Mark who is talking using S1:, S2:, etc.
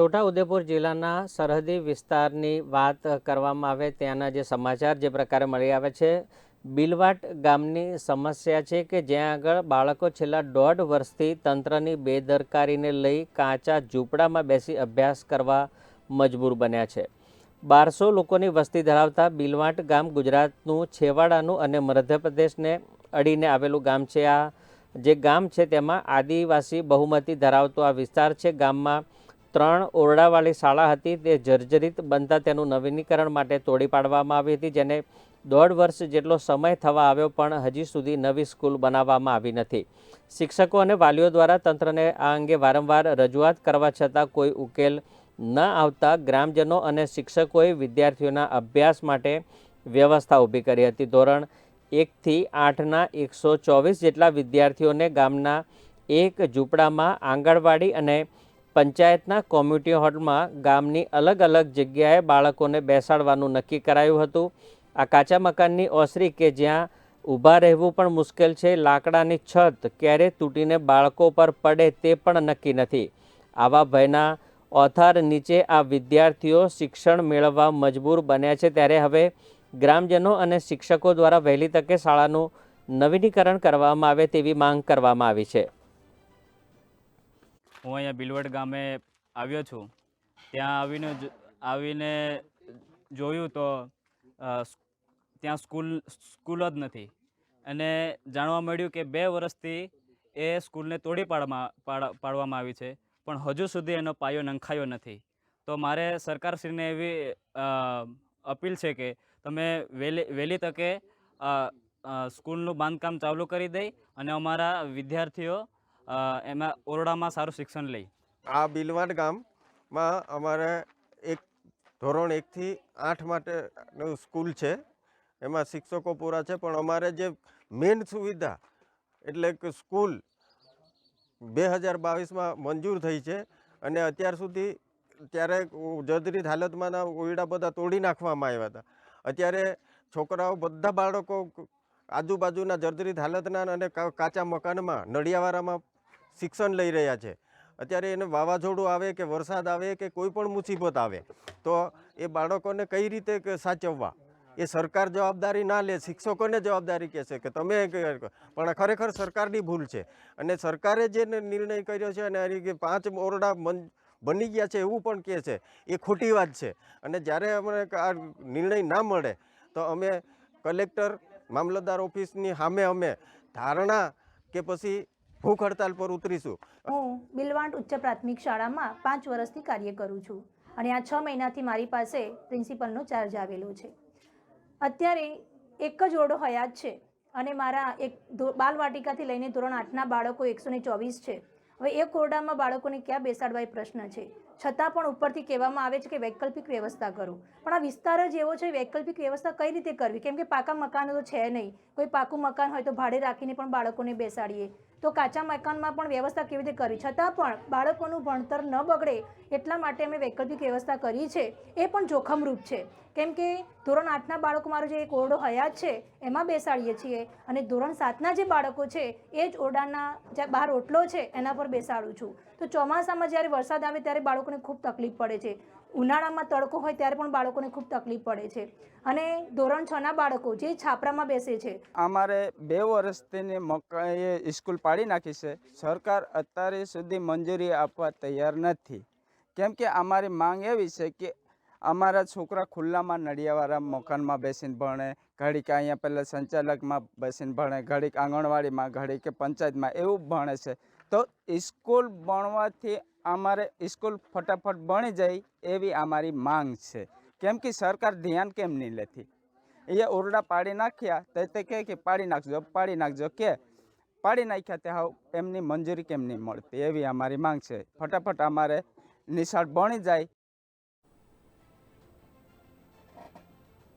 S1: છોટાઉદેપુર જિલ્લાના સરહદી વિસ્તારની વાત કરવામાં આવે ત્યાંના જે સમાચાર જે પ્રકારે મળી આવે છે, બિલવાટ ગામની સમસ્યા છે કે જ્યાં આગળ બાળકો છેલ્લા દોઢ વર્ષથી તંત્રની બેદરકારીને લઈ કાચા ઝૂંપડામાં બેસી અભ્યાસ કરવા મજબૂર બન્યા છે. બારસો લોકોની વસ્તી ધરાવતા બિલવાટ ગામ ગુજરાતનું છેવાડાનું અને મધ્યપ્રદેશને અડીને આવેલું ગામ છે. આ જે ગામ છે તેમાં આદિવાસી બહુમતી ધરાવતો આ વિસ્તાર છે. ગામમાં ત્રણ ઓરડાવાળી શાળા હતી, તે જર્જરિત બનતા તેનું નવીનીકરણ માટે તોડી પાડવામાં આવી હતી, જેને દોઢ વર્ષ જેટલો સમય થવા આવ્યો, પણ હજી સુધી નવી સ્કૂલ બનાવવામાં આવી નથી. શિક્ષકો અને વાલીઓ દ્વારા તંત્રને આ અંગે વારંવાર રજૂઆત કરવા છતાં કોઈ ઉકેલ ન આવતા ગ્રામજનો અને શિક્ષકોએ વિદ્યાર્થીઓના અભ્યાસ માટે વ્યવસ્થા ઊભી કરી હતી. ધોરણ એકથી આઠના એકસો ચોવીસ જેટલા વિદ્યાર્થીઓને ગામના એક ઝૂંપડામાં આંગણવાડી અને પંચાયતના કોમ્યુનિટી હોલમાં ગામની અલગ અલગ જગ્યાએ બાળકોને બેસાડવાનું નક્કી કરાયું હતું. આ કાચા મકાનની ઓસરી કે જ્યાં ઊભા રહેવું પણ મુશ્કેલ છે, લાકડાની છત ક્યારે તૂટીને બાળકો પર પડે તે પણ નક્કી નથી. આવા ભયના ઓથાર નીચે આ વિદ્યાર્થીઓ શિક્ષણ મેળવવા મજબૂર બન્યા છે ત્યારે હવે ગ્રામજનો અને શિક્ષકો દ્વારા વહેલી તકે શાળાનું નવીનીકરણ કરવામાં આવે તેવી માંગ કરવામાં આવી છે.
S2: હું અહીંયા બિલવડ ગામે આવ્યો છું. ત્યાં આવીને આવીને જોયું તો ત્યાં સ્કૂલ સ્કૂલ જ નથી. અને જાણવા મળ્યું કે બે વર્ષથી એ સ્કૂલને તોડી પાડવામાં, પાડ- પાડવામાં આવી છે. પણ હજુ સુધી એનો પાયો નંખાયો નથી. તો મારે સરકારશ્રીને એવી અપીલ છે કે તમે વહેલી વહેલી તકે સ્કૂલનું બાંધકામ ચાલુ કરી દઈ અને અમારા વિદ્યાર્થીઓ એમાં ઓરડામાં સારું શિક્ષણ લે
S3: આ બિલવાડ ગામમાં અમારે એક, ધોરણ એકથી આઠ માટેનું સ્કૂલ છે. એમાં શિક્ષકો પૂરા છે, પણ અમારે જે મેઇન સુવિધા, એટલે કે સ્કૂલ બે હજાર બાવીસમાં મંજૂર થઈ છે અને અત્યાર સુધી ત્યારે જર્જરિત હાલતમાંના ઓયડા બધા તોડી નાખવામાં આવ્યા હતા. અત્યારે છોકરાઓ બધા બાળકો આજુબાજુના જર્જરિત હાલતના અને કાચા મકાનમાં નડિયાવાળામાં શિક્ષણ લઈ રહ્યા છે. અત્યારે એને વાવાઝોડું આવે કે વરસાદ આવે કે કોઈ પણ મુસીબત આવે, તો એ બાળકોને કઈ રીતે સાચવવા? એ સરકાર જવાબદારી ના લે, શિક્ષકોને જવાબદારી કહેશે કે તમે પણ ખરેખર સરકારની ભૂલ છે. અને સરકારે જે નિર્ણય કર્યો છે અને પાંચ ઓરડા મન બની ગયા છે એવું પણ કહે છે, એ ખોટી વાત છે. અને જ્યારે અમને આ નિર્ણય ના મળે, તો અમે કલેક્ટર, મામલતદાર ઓફિસની સામે અમે ધારણા કે પછી ભૂખ હડતાલ પર ઉતરીશું.
S4: હું બિલવાંટ ઉચ્ચ પ્રાથમિક શાળામાં પાંચ વર્ષથી કાર્ય કરું છું અને આ છ મહિનાથી મારી પાસે પ્રિન્સિપલનો ચાર્જ આવેલો છે. અત્યારે એક જ ઓરડો હયાત છે અને મારા એક બાલવાટિકાથી લઈને ધોરણ આઠના બાળકો એકસો ને ચોવીસ છે. હવે એક ઓરડામાં બાળકોને ક્યાં બેસાડવા એ પ્રશ્ન છે. છતાં પણ ઉપરથી કહેવામાં આવે છે કે વૈકલ્પિક વ્યવસ્થા કરો. પણ આ વિસ્તાર જ એવો છે, વૈકલ્પિક વ્યવસ્થા કઈ રીતે કરવી? કેમ કે પાકા મકાનો તો છે નહીં. કોઈ પાકું મકાન હોય તો ભાડે રાખીને પણ બાળકોને બેસાડીએ. તો કાચા મકાનમાં પણ વ્યવસ્થા કેવી રીતે કરી? છતાં પણ બાળકોનું ભણતર ન બગડે એટલા માટે અમે વૈકલ્પિક વ્યવસ્થા કરી છે. એ પણ જોખમરૂપ છે. કેમ કે ધોરણ આઠના બાળકો મારો જે એક ઓરડો હયાત છે, એમાં બેસાડીએ છીએ અને ધોરણ સાતના જે બાળકો છે, એ જ ઓરડાના જે બહાર ઓટલો છે, એના પર બેસાડું છું. તો ચોમાસામાં જ્યારે વરસાદ આવે ત્યારે બાળકોને ખૂબ તકલીફ પડે છે. ઉનાળામાં તડકો હોય ત્યારે પણ બાળકોને ખૂબ તકલીફ પડે છે. અને ધોરણ છના બાળકો જે છાપરામાં બેસે છે.
S5: અમારે બે વર્ષથી મકાઈએ સ્કૂલ પાડી નાખી છે. સરકાર અત્યારે સુધી મંજૂરી આપવા તૈયાર નથી. કેમ કે અમારી માંગ એવી છે કે અમારા છોકરા ખુલ્લામાં નડિયાવાળા મકાનમાં બેસીને ભણે, ઘડીક અહીંયા પહેલાં સંચાલકમાં બેસીને ભણે, ઘડીક આંગણવાડીમાં, ઘડીક પંચાયતમાં એવું ભણે છે. તો સ્કૂલ ભણવાથી અમારે સ્કૂલ ફટાફટ બની જાય એવી અમારી માંગ છે. કેમ કે સરકાર ધ્યાન કેમ નહીં લેતી? એ ઓરડા પાડી નાખ્યા તો તે કહે કે પાડી નાખજો પાડી નાખજો. કે પાડી નાખ્યા તે હાવ એમની મંજૂરી કેમ નહીં મળતી? એવી અમારી માંગ છે. ફટાફટ અમારે નિશાળ ભણી જાય